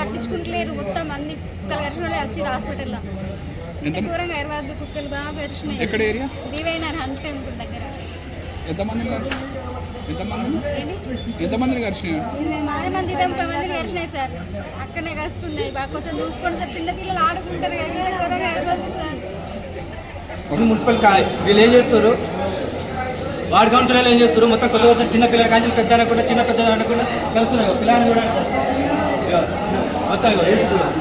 పట్టించుకుంటలేరు. మొత్తం అన్ని కుక్కలు కరిచిన వాళ్ళే వచ్చి హాస్పిటల్లో. ఎంత దూరంగా ఎరవద్దు కుక్కలు బాగా కరిచినాయి ఎక్కడ ఏరియా? దివైనారు హన్ టెంపుల్ దగ్గర. ఎంతమంది ఎంతమంది? ఎంతమందిని మంది కరిచినాయి సార్. అక్కడనే కరుస్తున్నాయి బాగా కొంచెం చూసుకోండి సార్. చిన్న పిల్లలు ఆడుకుంటారు కదా. దూరంగా సార్. Municipal college. వీళ్ళు ఏం చేస్తారు వార్డ్ కౌన్సిలర్లు ఏం చేస్తారు మొత్తం కొత్త వచ్చిన చిన్న పిల్లల కానీ పెద్ద అనకుండా చిన్న పెద్ద అనకుండా కలుస్తున్నాయి పిల్లలు కూడా ఇగో, మొత్తం ఇగో, వేస్తున్నారు.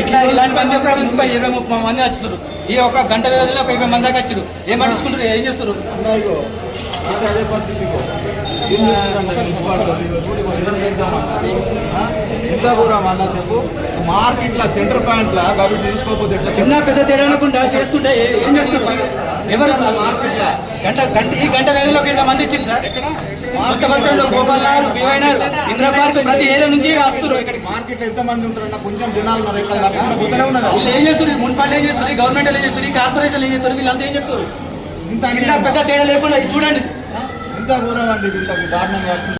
ఇట్లా ఇలాంటి మంది ఒక ముప్పై ఇరవై ముప్పై మంది వచ్చారు ఈ ఒక గంట వ్యవధిలో ఒక ఇరవై మంది దాకా వచ్చారు ఏం పట్టించుకుంటారు? ఏం చేస్తారు అదే పరిస్థితి ఎంత దూరం అన్న చెప్పు. మార్కెట్ల సెంటర్ పాయింట్ల అవి తీసుకోకపోతే ఎట్లా చిన్న పెద్ద తేడా అనకుండా చేస్తుంటే ఏ- చేస్తారు? ఎవరు? మార్కెట్ల గంట గంట ఈ గంట ఒక ఇరవై మంది ఇచ్చింది సార్. కొత్త bus stand Gopal Nagar Indira park ప్రతి ఏరియా నుంచి వస్తారు ఇక్కడికి. మార్కెట్లో ఎంత మంది ఉంటారన్న కొంచెం జనాలు ఉన్నారు తప్పకుండా పోతూనే వీళ్ళు ఏం చేస్తారు మున్సిపాలిటీ ఏం చేస్తారు గవర్నమెంట్ ఏం చేస్తారు కార్పొరేషన్ ఏం చేస్తారు వీళ్ళంతా ఏం చెప్తారు ఇంత. పెద్ద తేడా లేకుండా ఇది చూడండి? ఇంత దూరం అండి ఇంత దారుణంగా వస్తుంది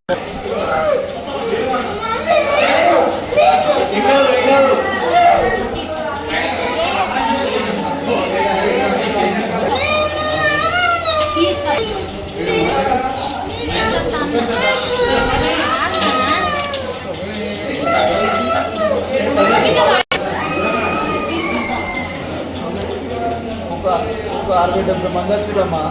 ఒక అరవై డెబ్బై మంది వచ్చిరమ్మా.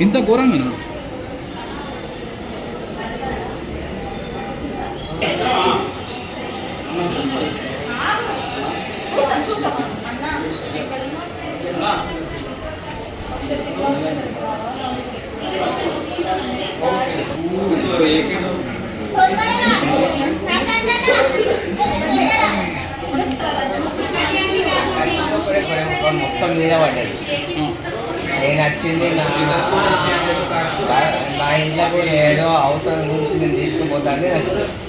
ఇంత ఘోరంగా మొత్తం మీద పడ్డది నేను వచ్చింది నా నా ఇంట్లో కూడా ఏదో అవసరం గురించి నేను తీసుకుపోతానే వచ్చింది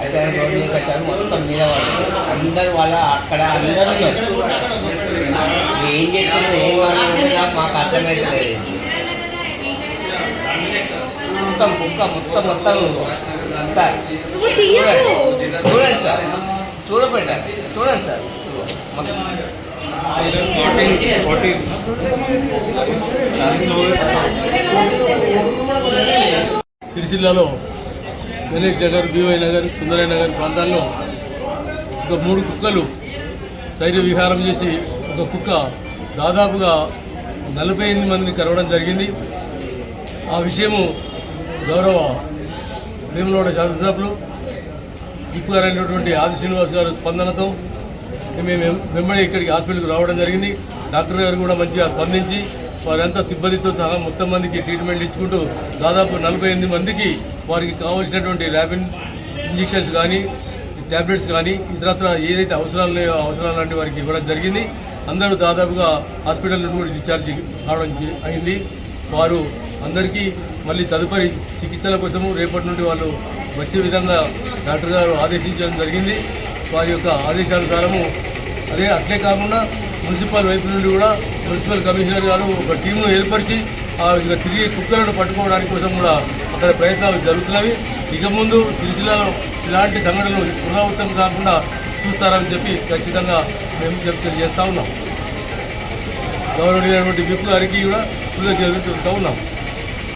అయితే ఆయన రోడ్డు మీద పెట్టారు మొత్తం మీద పడ్డది అందరు వాళ్ళ అక్కడ అందరూ. ఏం చెప్తున్నారు ఏం మాట్లాడుతున్నా మాకు అర్థమవుతలేదు మొత్తం కుక్క మొత్తం మొత్తం అంతా. చూడండి చూడండి సార్. చూడబెట్టాలి చూడండి సార్. మొత్తం. సిరిసిల్లలో గణేష్ నగర్ బీవై నగర్ సుందరయ్య నగర్ ప్రాంతాల్లో ఒక మూడు కుక్కలు శైర్య విహారం చేసి ఒక కుక్క దాదాపుగా నలభై ఎనిమిది మందిని కరవడం జరిగింది. ఆ విషయము గౌరవ భీమలోడ శాసనసభ్యులు ఇప్పుడు గారు అయినటువంటి ఆది శ్రీనివాస్ గారు స్పందనతో మేము వెంబడి ఇక్కడికి హాస్పిటల్కి రావడం జరిగింది. డాక్టర్ గారు కూడా మంచిగా స్పందించి వారంతా సిబ్బందితో సహా మొత్తం మందికి ట్రీట్మెంట్ ఇచ్చుకుంటూ దాదాపు నలభై ఎనిమిది మందికి వారికి కావాల్సినటువంటి ల్యాబిన్ ఇంజెక్షన్స్ కానీ ట్యాబ్లెట్స్ కానీ ఇతరత్ర ఏదైతే అవసరాలు లేవో అవసరాలు లాంటి వారికి ఇవ్వడం జరిగింది. అందరూ దాదాపుగా హాస్పిటల్ నుండి కూడా డిశ్చార్జ్ కావడం అయింది. వారు అందరికీ మళ్ళీ తదుపరి చికిత్సల కోసము రేపటి నుండి వాళ్ళు వచ్చే విధంగా డాక్టర్ గారు ఆదేశించడం జరిగింది. వారి యొక్క ఆదేశానుసారము అదే అట్లే కాకుండా మున్సిపల్ వైపు నుండి కూడా మున్సిపల్ కమిషనర్ గారు ఒక టీంను ఏర్పరిచి తిరిగి కుక్కలను పట్టుకోవడానికి కోసం కూడా అక్కడ ప్రయత్నాలు జరుగుతున్నవి. ఇక ముందు సిరిసిల్లలో ఇలాంటి సంఘటనలు పునరావృతం కాకుండా చూస్తారని చెప్పి ఖచ్చితంగా మేము చెప్తే చేస్తూ ఉన్నాం. గౌరవనీయమైనటువంటి విప్ గారికి కూడా కృతజ్ఞతలు చెబుతూ ఉన్నాం.